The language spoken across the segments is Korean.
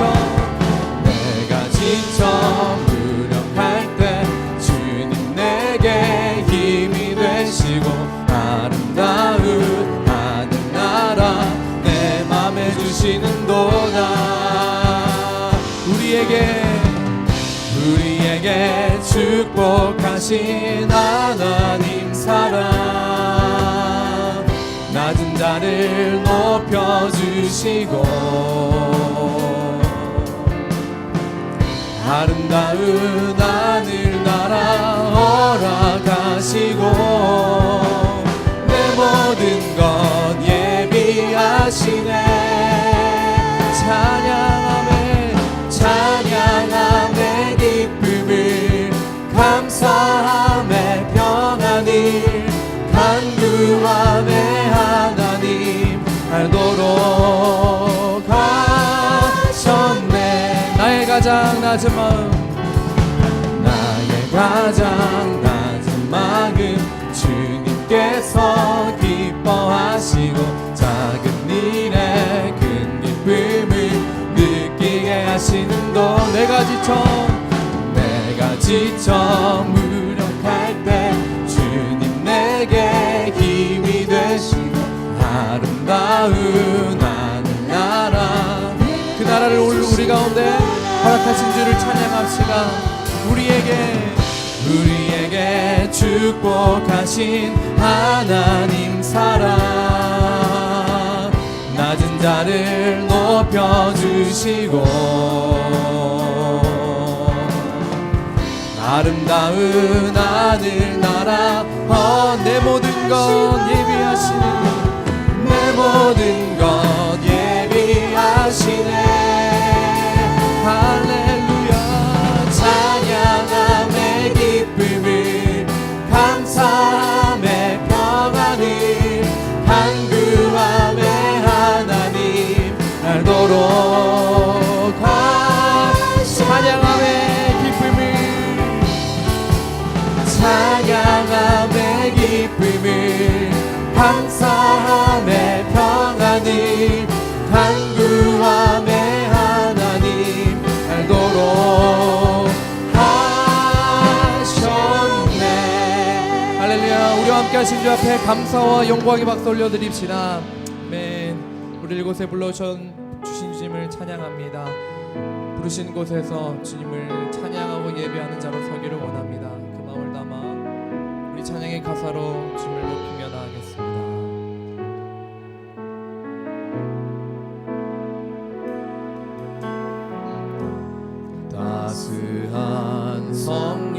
내가 지쳐 무력할 때 주님 내게 힘이 되시고 아름다운 하늘 나라 내 맘에 주시는 도다. 우리에게 우리에게 축복하신 하나님 사랑. 낮은 자를 높여주시고 아름다운 하늘나라 허락하시고 내 모든 낮은 마음. 나의 가장 낮은 마음. 주님께서 기뻐하시고 작은 일에 큰 기쁨을 느끼게 하시는 도 내가 지쳐 내가 지쳐 허락하신 주를 찬양합시다. 우리에게 우리에게 축복하신 하나님 사랑. 낮은 자를 높여주시고 아름다운 하늘나라 어, 내 모든 것 예비하시는 내 모든 것 하신 주 앞에 감사와 영광의 박수 올려드립시다. 아멘. 우리 이곳에 불러주신 주신 주님을 찬양합니다. 부르신 곳에서 주님을 찬양하고 예배하는 자로 서기를 원합니다. 그 마음을 담아 우리 찬양의 가사로 주님을 높이며 나아가겠습니다. 따스한 성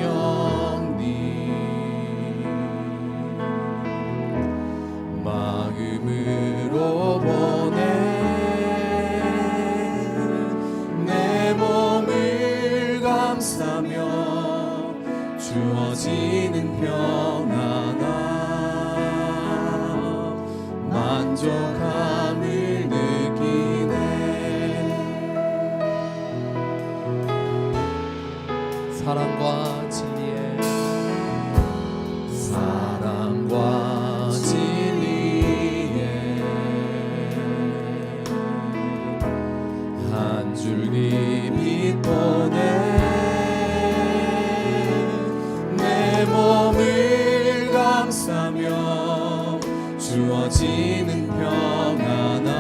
주어지는 평안함.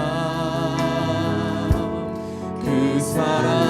그 사랑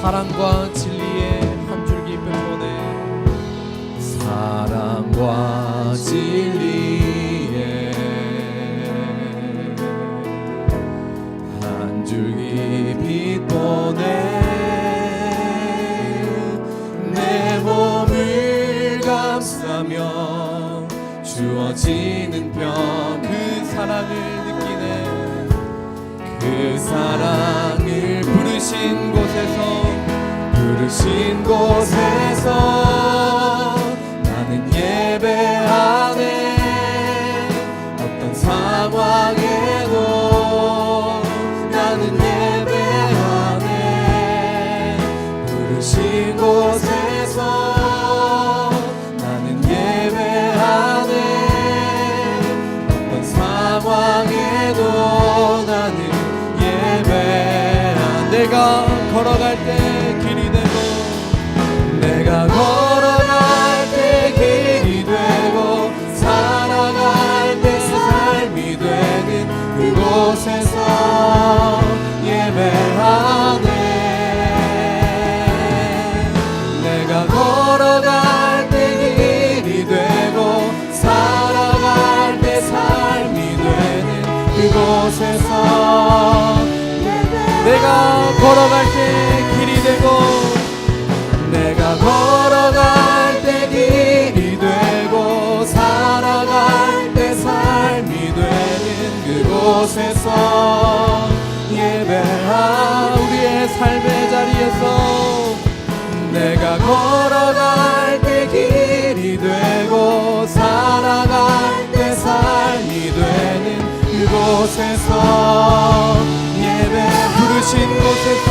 사랑과 진리의 한 줄기 뱀번에 사랑과 진리의 한 줄기 빛보내 내 몸을 감싸며 주어지는 병 그 사랑을 느끼네. 그 사랑 신 곳에서 그곳에서 내가 걸어갈 때 길이 되고 내가 걸어갈 때 길이 되고 살아갈 때 삶이 되는 그곳에서 예배하 우리의 삶의 자리에서 내가 걸어갈 예배 부르신 곳에서.